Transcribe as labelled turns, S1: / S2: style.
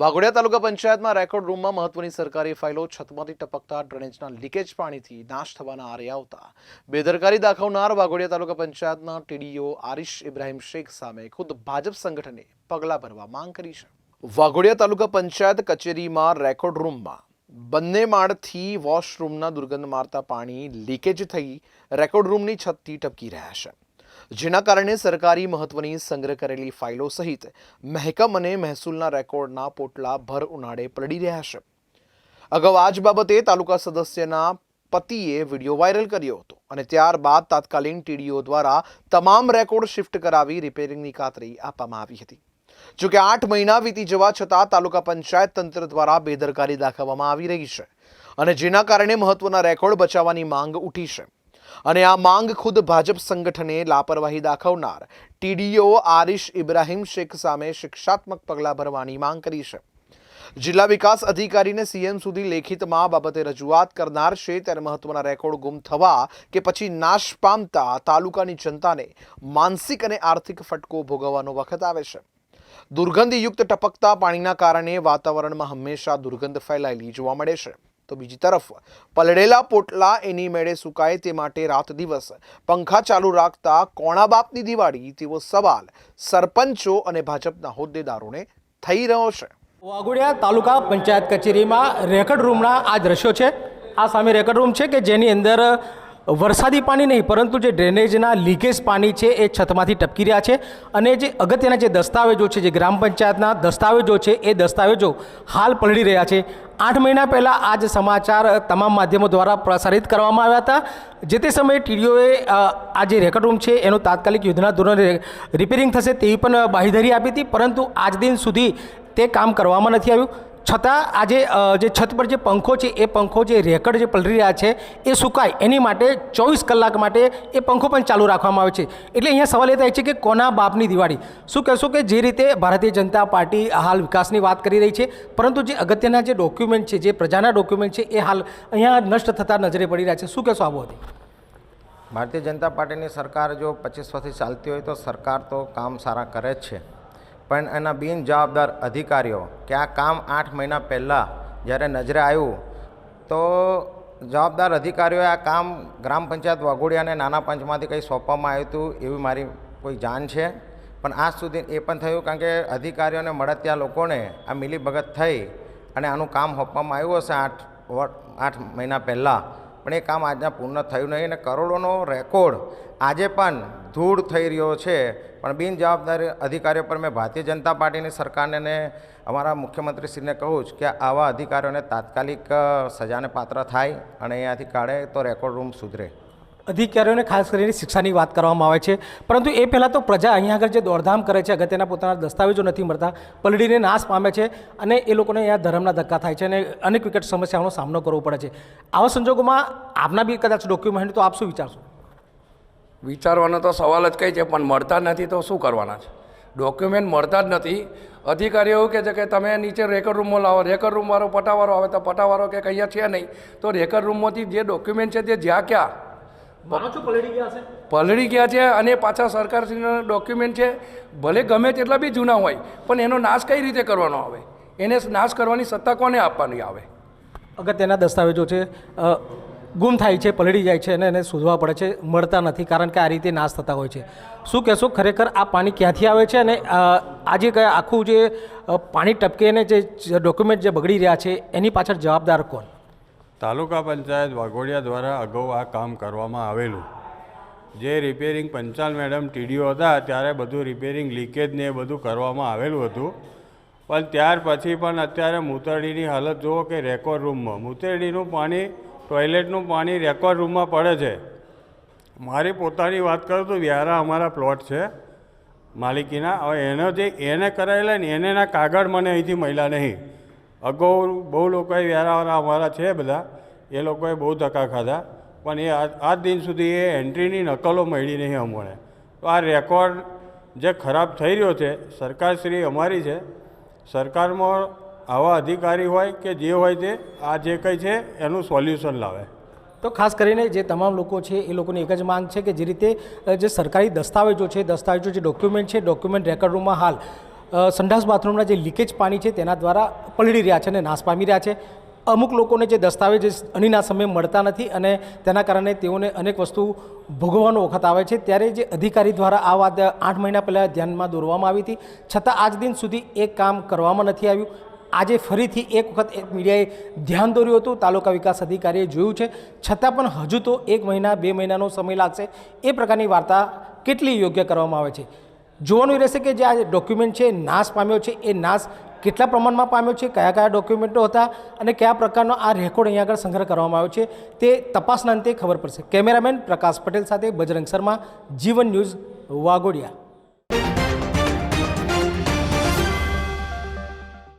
S1: વાઘોડિયા તાલુકા પંચાયતમાં રેકોર્ડ રૂમમાં મહત્વની સરકારી ફાઇલો છતમાંથી ટપકતા ડ્રેનેજના લીકેજ પાણીથી નાશ થવાના આરે આવતા. બેદરકારી દાખવનાર વાઘોડિયા તાલુકા પંચાયતના ટીડીઓ આરિશ ઇબ્રાહિમ શેખ સામે ખુદ ભાજપ સંગઠને પગલાં ભરવા માંગ કરી છે. વાઘોડિયા તાલુકા પંચાયત કચેરીમાં રેકોર્ડ રૂમમાં બંને માળથી વોશરૂમના દુર્ગંધ મારતા પાણી લીકેજ થઈ રેકોર્ડ રૂમની છતથી ટપકી રહ્યા છે. જેના કારણે સરકારી મહત્વની સંગ્રહ કરેલી ફાઇલો સહિત મહેકમ અને મહેસૂલના રેકોર્ડના પોટલા ભર ઉનાળે પલડી રહ્યા છે. અગાઉ આ જ બાબતે તાલુકા સદસ્યના પતિએ વીડિયો વાયરલ કર્યો હતો અને ત્યારબાદ તાત્કાલિક ટીડીઓ દ્વારા તમામ રેકોર્ડ શિફ્ટ કરાવી રિપેરિંગની ખાતરી આપવામાં આવી હતી. જોકે આઠ મહિના વીતી જવા છતાં તાલુકા પંચાયત તંત્ર દ્વારા બેદરકારી દાખવવામાં આવી રહી છે અને જેના કારણે મહત્વના રેકોર્ડ બચાવવાની માંગ ઉઠી છે. અને આ માંગ ખુદ ભાજપ સંગઠને લાપરવાહી દાખવનાર ટીડીઓ આરિશ ઇબ્રાહીમ શેખ સામે શિક્ષાત્મક પગલાં ભરવાની માંગ કરી છે. જિલ્લા વિકાસ અધિકારીને સીએમ સુધી લેખિતમાં બાબતે રજૂઆત કરનાર છે ત્યારે મહત્વના રેકોર્ડ ગુમ થવા કે પછી નાશ પામતા તાલુકાની જનતાને માનસિક અને આર્થિક ફટકો ભોગવવાનો વખત આવે છે. દુર્ગંધયુક્ત ટપકતા પાણીના કારણે વાતાવરણમાં હંમેશા દુર્ગંધ ફેલાયેલી જોવા મળે છે. તો બીજી તરફ, પલળેલા પોટલા એની મેળે સુકાય તે માટે રાત દિવસ. પંખા ચાલુ રાખતા કોણા બાપની દિવાળી, તેવો સવાલ સરપંચો અને ભાજપના હોદ્દેદારોને થઈ રહ્યો છે.
S2: વાઘોડિયા તાલુકા પંચાયત કચેરીમાં રેકર્ડ રૂમના આ દ્રશ્યો છે. આ સામે રેકર્ડ રૂમ છે કે જેની અંદર વરસાદી પાણી નહીં, પરંતુ જે ડ્રેનેજના લીકેજ પાણી છે એ છતમાંથી ટપકી રહ્યા છે. અને જે અગત્યના જે દસ્તાવેજો છે, જે ગ્રામ પંચાયતના દસ્તાવેજો છે, એ દસ્તાવેજો હાલ પલળી રહ્યા છે. આઠ મહિના પહેલાં આ જ સમાચાર તમામ માધ્યમો દ્વારા પ્રસારિત કરવામાં આવ્યા હતા. જે તે સમયે ટીડીઓએ આ જે રેકર્ડ રૂમ છે એનું તાત્કાલિક યુદ્ધના ધોરણે રિપેરિંગ થશે તેવી પણ બાહીધરી આપી હતી. પરંતુ આજ દિન સુધી તે કામ કરવામાં નથી આવ્યું. છતાં આજે જે છત પર જે પંખો છે, એ પંખો જે રેકડ જે પલળી રહ્યા છે, એ સુકાય. એની માટે ચોવીસ કલાક માટે એ પંખો પણ ચાલુ રાખવામાં આવે છે. એટલે અહીંયા સવાલ એ થાય છે કે કોના બાપની દિવાળી? શું કહેશો કે જે રીતે ભારતીય જનતા પાર્ટી હાલ વિકાસની વાત કરી રહી છે, પરંતુ જે અગત્યના જે ડોક્યુમેન્ટ છે, જે પ્રજાના ડોક્યુમેન્ટ છે, એ હાલ અહીંયા નષ્ટ થતા નજરે પડી રહ્યા છે. શું કહેશો આ બાબતે?
S3: ભારતીય જનતા પાર્ટીની સરકાર જો પચીસ વર્ષથી ચાલતી હોય તો સરકાર તો કામ સારા કરે જ છે. પણ એના બિન જવાબદાર અધિકારીઓ કે આ કામ આઠ મહિના પહેલાં જ્યારે નજરે આવ્યું, તો જવાબદાર અધિકારીઓએ આ કામ ગ્રામ પંચાયત વાઘોડિયા અને નાના પંચમાંથી કંઈ સોંપવામાં આવ્યું હતું એવી મારી કોઈ જાણ છે. પણ આજ સુધી એ પણ થયું કારણ કે અધિકારીઓને મળતિયા લોકોને આ મિલીભગત થઈ અને આનું કામ સોંપવામાં આવ્યું હશે આઠ આઠ મહિના પહેલાં. પણ એ કામ આજના પૂર્ણ થયું નહીં અને કરોડોનો રેકોર્ડ આજે પણ ધૂળ થઈ રહ્યો છે. પણ બિનજવાબદારી અધિકારીઓ પર મેં ભારતીય જનતા પાર્ટીની સરકારને અને અમારા મુખ્યમંત્રીશ્રીને કહું છું કે આવા અધિકારીઓને તાત્કાલિક સજાને પાત્ર થાય અને અહીંયાથી કાઢે તો રેકોર્ડ રૂમ સુધરે.
S2: અધિકારીઓને ખાસ કરીને શિક્ષાની વાત કરવામાં આવે છે. પરંતુ એ પહેલાં તો પ્રજા અહીંયા આગળ જે દોડધામ કરે છે, અગત્યના પોતાના દસ્તાવેજો નથી મળતા, પલડીને નાશ પામે છે અને એ લોકોને અહીંયા ધર્મના ધક્કા થાય છે અને અનેક વિકટ સમસ્યાઓનો સામનો કરવો પડે છે. આવા સંજોગોમાં આપના બી કદાચ ડોક્યુમેન્ટ તો આપ શું વિચારશો?
S4: વિચારવાનો તો સવાલ જ કંઈ છે, પણ મળતા નથી તો શું કરવાના છે? ડોક્યુમેન્ટ મળતા જ નથી. અધિકારીઓ એવું કહે છે કે તમે નીચે રેકર્ડ રૂમમાં લાવો રેકર્ડ રૂમવાળો પટાવાળો આવે તો પટાવાળો કે અહીંયા છે નહીં. તો રેકર્ડ રૂમમાંથી જે ડોક્યુમેન્ટ છે તે જ્યાં ક્યાં પલળી ગયા છે? અને પાછા સરકારશ્રીના ડોક્યુમેન્ટ છે. ભલે ગમે તેટલા બી જૂના હોય પણ એનો નાશ કઈ રીતે કરવાનો આવે? એને નાશ કરવાની સત્તા કોને આપવાની આવે?
S2: અગત્યના દસ્તાવેજો છે ગુમ થાય છે પલળી જાય છે અને એને શોધવા પડે છે મળતા નથી કારણ કે આ રીતે નાશ થતા હોય છે. શું કહેશો ખરેખર આ પાણી ક્યાંથી આવે છે અને આજે કયા આખું જે પાણી ટપકે અને જે ડોક્યુમેન્ટ જે બગડી રહ્યા છે એની પાછળ જવાબદાર કોણ?
S5: તાલુકા પંચાયત વાઘોડિયા દ્વારા અગાઉ આ કામ કરવામાં આવેલું. જે રિપેરિંગ પંચાલ મેડમ ટીડીઓ હતા, ત્યારે બધું રિપેરિંગ લીકેજ ને એ બધું કરવામાં આવેલું હતું. પણ ત્યાર પછી પણ અત્યારે મૂતરડીની હાલત જુઓ કે રેકોર્ડ રૂમમાં મૂતરડીનું પાણી ટોયલેટનું પાણી રેકોર્ડ રૂમમાં પડે છે. મારી પોતાની વાત કરું તો વ્યારા અમારા પ્લોટ છે. માલિકીના, હવે એનો જે, એને કરાયેલા ને એને કાગળ મને અહીંથી મળ્યા નહીં. અગાઉ બહુ લોકોએ વ્યારાવાળા અમારા છે બધા, એ લોકોએ બહુ ધક્કા ખાધા, પણ એ આજ દિન સુધી એ એન્ટ્રીની નકલો મળી નહીં અમને. તો આ રેકોર્ડ જે ખરાબ થઈ રહ્યો છે, સરકારશ્રી અમારી છે, સરકારમાં આવા અધિકારી હોય કે જે હોય તે, આ જે કંઈ છે, એનું સોલ્યુશન લાવે.
S2: તો ખાસ કરીને જે તમામ લોકો છે, એ લોકોની એક જ માંગ છે કે જે રીતે જે સરકારી દસ્તાવેજો છે, દસ્તાવેજો જે ડોક્યુમેન્ટ છે, ડોક્યુમેન્ટ રેકર્ડ રૂમમાં હાલ સંડાસ બાથરૂમના જે લીકેજ પાણી છે તેના દ્વારા પલળી રહ્યા છે અને નાશ પામી રહ્યા છે. અમુક લોકોને જે દસ્તાવેજ અણીના સમયે મળતા નથી અને તેના કારણે તેઓને અનેક વસ્તુ ભોગવવાનો વખત આવે છે. ત્યારે જે અધિકારી દ્વારા આ વાત આઠ મહિના પહેલાં ધ્યાનમાં દોરવામાં આવી હતી. છતાં આજ દિન સુધી એ કામ કરવામાં નથી આવ્યું. આજે ફરીથી એક વખત એક મીડિયાએ ધ્યાન દોર્યું હતું. તાલુકા વિકાસ અધિકારીએ જોયું છે. છતાં પણ હજુ તો એક મહિના, બે મહિનાનો સમય લાગશે. એ પ્રકારની વાર્તા કેટલી યોગ્ય કરવામાં આવે છે? જોવાનું રહેશે કે જે આ ડોક્યુમેન્ટ છે નાશ પામ્યો છે, એ નાશ કેટલા પ્રમાણમાં પામ્યો છે, કયા કયા ડોક્યુમેન્ટો હતા અને કયા પ્રકારનો આ રેકોર્ડ અહીંયા આગળ સંગ્રહ કરવામાં આવ્યો છે, તે તપાસના અંતે ખબર પડશે. કેમેરામેન પ્રકાશ પટેલ સાથે બજરંગ શર્મા, જીવન ન્યૂઝ વાઘોડિયા.